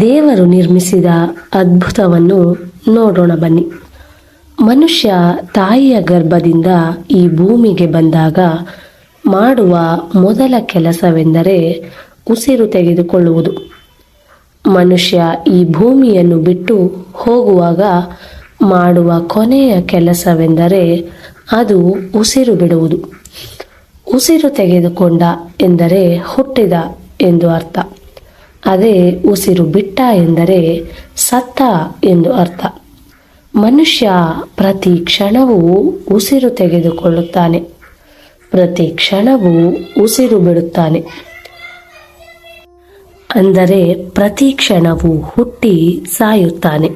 ದೇವರು ನಿರ್ಮಿಸಿದ ಅದ್ಭುತವನ್ನು ನೋಡೋಣ ಬನ್ನಿ. ಮನುಷ್ಯ ತಾಯಿಯ ಗರ್ಭದಿಂದ ಈ ಭೂಮಿಗೆ ಬಂದಾಗ ಮಾಡುವ ಮೊದಲ ಕೆಲಸವೆಂದರೆ ಉಸಿರು ತೆಗೆದುಕೊಳ್ಳುವುದು. ಮನುಷ್ಯ ಈ ಭೂಮಿಯನ್ನು ಬಿಟ್ಟು ಹೋಗುವಾಗ ಮಾಡುವ ಕೊನೆಯ ಕೆಲಸವೆಂದರೆ ಅದು ಉಸಿರು ಬಿಡುವುದು. ಉಸಿರು ತೆಗೆದುಕೊಂಡ ಎಂದರೆ ಹುಟ್ಟಿದ ಎಂದು ಅರ್ಥ. ಅದೇ ಉಸಿರು ಬಿಟ್ಟ ಎಂದರೆ ಸತ್ತ ಎಂದು ಅರ್ಥ. ಮನುಷ್ಯ ಪ್ರತಿ ಕ್ಷಣವೂ ಉಸಿರು ತೆಗೆದುಕೊಳ್ಳುತ್ತಾನೆ. ಪ್ರತಿ ಕ್ಷಣವೂ ಉಸಿರು ಬಿಡುತ್ತಾನೆ. ಅಂದರೆ ಪ್ರತಿ ಕ್ಷಣವೂ ಹುಟ್ಟಿ ಸಾಯುತ್ತಾನೆ.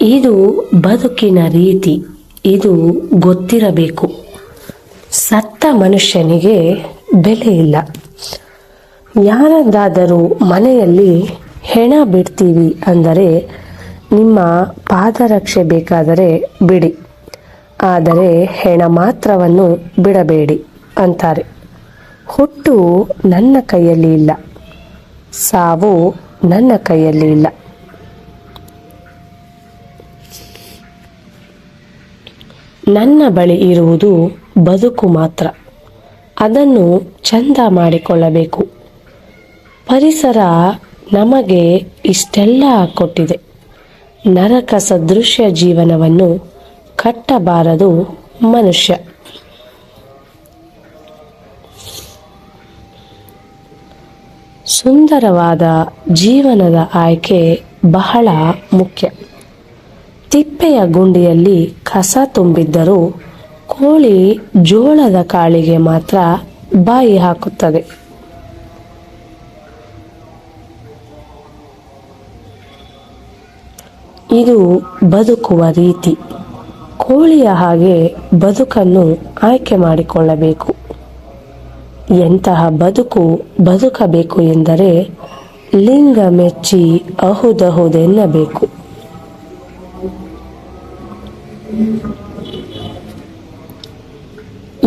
ಇದು ಬದುಕಿನ ರೀತಿ. ಇದು ಗೊತ್ತಿರಬೇಕು. ಸತ್ತ ಮನುಷ್ಯನಿಗೆ ಬೆಲೆ ಇಲ್ಲ. ಯಾರದ್ದಾದರೂ ಮನೆಯಲ್ಲಿ ಹೆಣ ಬಿಡ್ತೀವಿ ಅಂದರೆ ನಿಮ್ಮ ಪಾದರಕ್ಷೆ ಬೇಕಾದರೆ ಬಿಡಿ. ಆದರೆ ಹೆಣ ಮಾತ್ರವನ್ನು ಬಿಡಬೇಡಿ ಅಂತಾರೆ. ಹುಟ್ಟು ನನ್ನ ಕೈಯಲ್ಲಿ ಇಲ್ಲ. ಸಾವು ನನ್ನ ಕೈಯಲ್ಲಿ ಇಲ್ಲ. ನನ್ನ ಬಳಿ ಇರುವುದು ಬದುಕು ಮಾತ್ರ. ಅದನ್ನು ಚಂದ ಮಾಡಿಕೊಳ್ಳಬೇಕು. ಪರಿಸರ ನಮಗೆ ಇಷ್ಟೆಲ್ಲ ಕೊಟ್ಟಿದೆ. ನರಕ ಸದೃಶ್ಯ ಜೀವನವನ್ನು ಕಟ್ಟಬಾರದು ಮನುಷ್ಯ. ಸುಂದರವಾದ ಜೀವನದ ಆಯ್ಕೆ ಬಹಳ ಮುಖ್ಯ. ತಿಪ್ಪೆಯ ಗುಂಡಿಯಲ್ಲಿ ಕಸ ತುಂಬಿದ್ದರೂ ಕೋಳಿ ಜೋಳದ ಕಾಳಿಗೆ ಮಾತ್ರ ಬಾಯಿ ಹಾಕುತ್ತದೆ. ಇದು ಬದುಕುವ ರೀತಿ. ಕೋಳಿಯ ಹಾಗೆ ಬದುಕನ್ನು ಆಯ್ಕೆ ಮಾಡಿಕೊಳ್ಳಬೇಕು. ಎಂತಹ ಬದುಕು ಬದುಕಬೇಕು ಎಂದರೆ ಲಿಂಗ ಮೆಚ್ಚಿ ಅಹುದಹುದೆನ್ನಬೇಕು.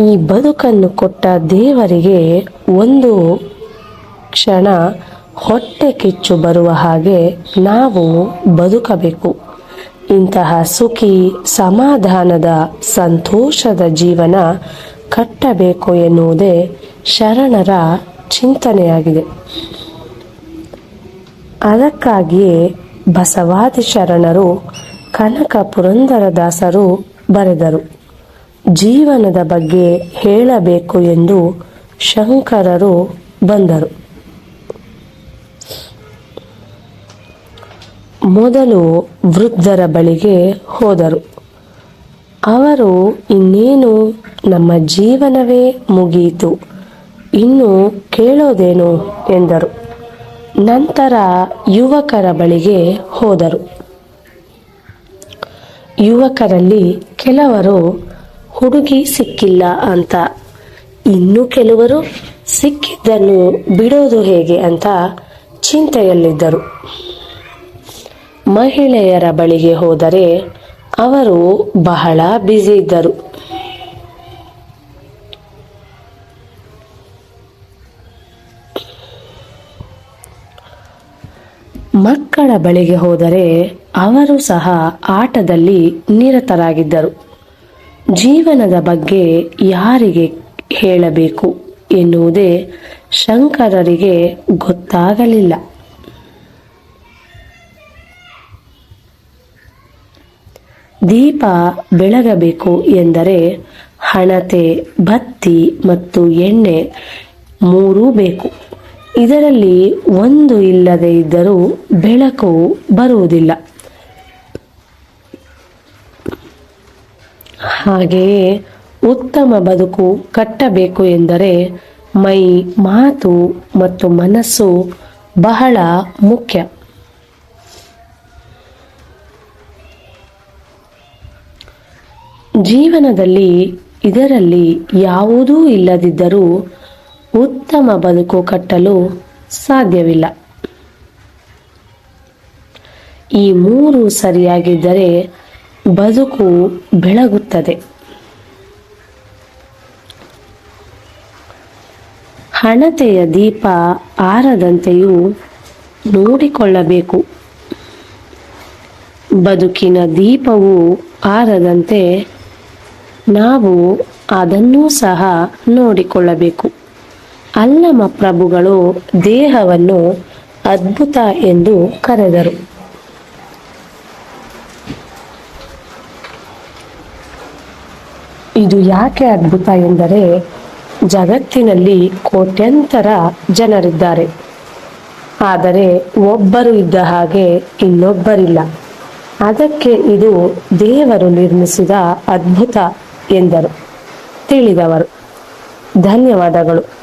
ಈ ಬದುಕನ್ನು ಕೊಟ್ಟ ದೇವರಿಗೆ ಒಂದು ಕ್ಷಣ ಹೊಟ್ಟೆ ಕಿಚ್ಚು ಬರುವ ಹಾಗೆ ನಾವು ಬದುಕಬೇಕು. ಇಂತಹ ಸುಖಿ, ಸಮಾಧಾನದ, ಸಂತೋಷದ ಜೀವನ ಕಟ್ಟಬೇಕು ಎನ್ನುವುದೇ ಶರಣರ ಚಿಂತನೆಯಾಗಿದೆ. ಅದಕ್ಕಾಗಿಯೇ ಬಸವಾದಿ ಶರಣರು, ಕನಕ ಪುರಂದರದಾಸರು ಬರೆದರು, ಜೀವನದ ಬಗ್ಗೆ ಹೇಳಬೇಕು ಎಂದು ಶಂಕರರು ಬಂದರು. ಮೊದಲು ವೃದ್ಧರ ಬಳಿಗೆ ಹೋದರು. ಅವರು, ಇನ್ನೇನು? ನಮ್ಮ ಜೀವನವೇ ಮುಗಿಯಿತು ಇನ್ನು ಕೇಳೋದೇನು? ಎಂದರು. ನಂತರ ಯುವಕರ ಬಳಿಗೆ ಹೋದರು. ಯುವಕರಲ್ಲಿ ಕೆಲವರು, ಹುಡುಗಿ ಸಿಕ್ಕಿಲ್ಲ ಅಂತ. ಇನ್ನು ಕೆಲವರು ಸಿಕ್ಕಿದ್ದನ್ನು ಬಿಡೋದು ಹೇಗೆ? ಅಂತ ಚಿಂತೆಯಲ್ಲಿದ್ದರು. ಮಹಿಳೆಯರ ಬಳಿಗೆ ಹೋದರೆ ಅವರು ಬಹಳ ಬ್ಯುಸಿ ಇದ್ದರು. ಮಕ್ಕಳ ಬಳಿಗೆ ಹೋದರೆ ಅವರು ಸಹ ಆಟದಲ್ಲಿ ನಿರತರಾಗಿದ್ದರು. ಜೀವನದ ಬಗ್ಗೆ ಯಾರಿಗೆ ಹೇಳಬೇಕು ಎನ್ನುವುದೇ ಶಂಕರರಿಗೆ ಗೊತ್ತಾಗಲಿಲ್ಲ. ದೀಪ ಬೆಳಗಬೇಕು ಎಂದರೆ ಹಣತೆ, ಬತ್ತಿ ಮತ್ತು ಎಣ್ಣೆ ಮೂರೂ ಬೇಕು. ಇದರಲ್ಲಿ ಒಂದು ಇಲ್ಲದೆ ಇದ್ದರೂ ಬೆಳಕು ಬರುವುದಿಲ್ಲ. ಹಾಗೆಯೇ ಉತ್ತಮ ಬದುಕು ಕಟ್ಟಬೇಕು ಎಂದರೆ ಮೈ, ಮಾತು ಮತ್ತು ಮನಸ್ಸು ಬಹಳ ಮುಖ್ಯ. ಜೀವನದಲ್ಲಿ ಇದರಲ್ಲಿ ಯಾವುದೂ ಇಲ್ಲದಿದ್ದರೂ ಉತ್ತಮ ಬದುಕು ಕಟ್ಟಲು ಸಾಧ್ಯವಿಲ್ಲ. ಈ ಮೂರು ಸರಿಯಾಗಿದ್ದರೆ ಬದುಕು ಬೆಳಗುತ್ತದೆ. ಹಣತೆಯ ದೀಪ ಆರದಂತೆಯೂ ನೋಡಿಕೊಳ್ಳಬೇಕು. ಬದುಕಿನ ದೀಪವು ಆರದಂತೆ ನಾವು ಅದನ್ನೂ ಸಹ ನೋಡಿಕೊಳ್ಳಬೇಕು. ಅಲ್ಲಮ ಪ್ರಭುಗಳು ದೇಹವನ್ನು ಅದ್ಭುತ ಎಂದು ಕರೆದರು. ಇದು ಯಾಕೆ ಅದ್ಭುತ ಎಂದರೆ ಜಗತ್ತಿನಲ್ಲಿ ಕೋಟ್ಯಂತರ ಜನರಿದ್ದಾರೆ. ಆದರೆ ಒಬ್ಬರು ಇದ್ದ ಹಾಗೆ ಇನ್ನೊಬ್ಬರಿಲ್ಲ. ಅದಕ್ಕೆ ಇದು ದೇವರು ನಿರ್ಮಿಸಿದ ಅದ್ಭುತ ಎಂದರು. ತಿಳಿದವರು. ಧನ್ಯವಾದಗಳು.